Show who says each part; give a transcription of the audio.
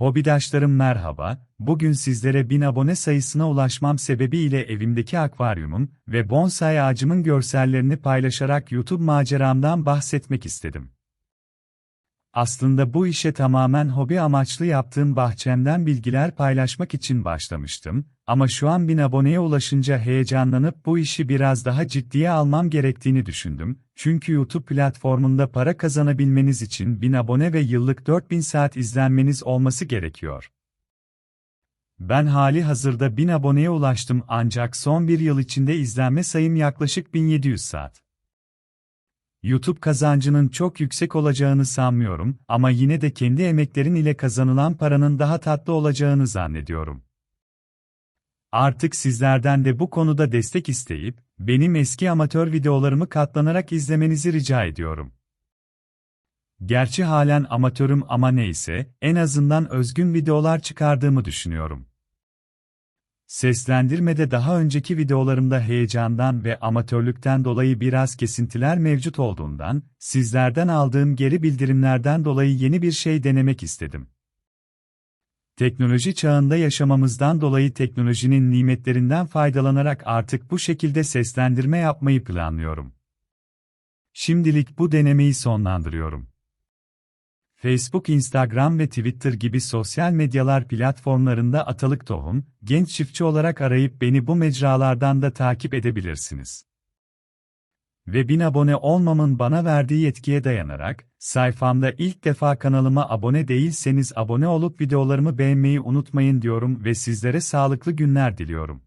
Speaker 1: Hobidaşlarım merhaba, bugün sizlere 1000 abone sayısına ulaşmam sebebiyle evimdeki akvaryumum ve bonsai ağacımın görsellerini paylaşarak YouTube maceramdan bahsetmek istedim. Aslında bu işe tamamen hobi amaçlı yaptığım bahçemden bilgiler paylaşmak için başlamıştım, ama şu an 1000 aboneye ulaşınca heyecanlanıp bu işi biraz daha ciddiye almam gerektiğini düşündüm, çünkü YouTube platformunda para kazanabilmeniz için 1000 abone ve yıllık 4000 saat izlenmeniz olması gerekiyor. Ben hali hazırda 1000 aboneye ulaştım ancak son bir yıl içinde izlenme sayım yaklaşık 1700 saat. YouTube kazancının çok yüksek olacağını sanmıyorum ama yine de kendi emeklerin ile kazanılan paranın daha tatlı olacağını zannediyorum. Artık sizlerden de bu konuda destek isteyip, benim eski amatör videolarımı katlanarak izlemenizi rica ediyorum. Gerçi halen amatörüm ama neyse, en azından özgün videolar çıkardığımı düşünüyorum. Seslendirmede daha önceki videolarımda heyecandan ve amatörlükten dolayı biraz kesintiler mevcut olduğundan, sizlerden aldığım geri bildirimlerden dolayı yeni bir şey denemek istedim. Teknoloji çağında yaşamamızdan dolayı teknolojinin nimetlerinden faydalanarak artık bu şekilde seslendirme yapmayı planlıyorum. Şimdilik bu denemeyi sonlandırıyorum. Facebook, Instagram ve Twitter gibi sosyal medyalar platformlarında Atalık Tohum, genç çiftçi olarak arayıp beni bu mecralardan da takip edebilirsiniz. Ve 1000 abone olmamın bana verdiği yetkiye dayanarak, sayfamda ilk defa kanalıma abone değilseniz abone olup videolarımı beğenmeyi unutmayın diyorum ve sizlere sağlıklı günler diliyorum.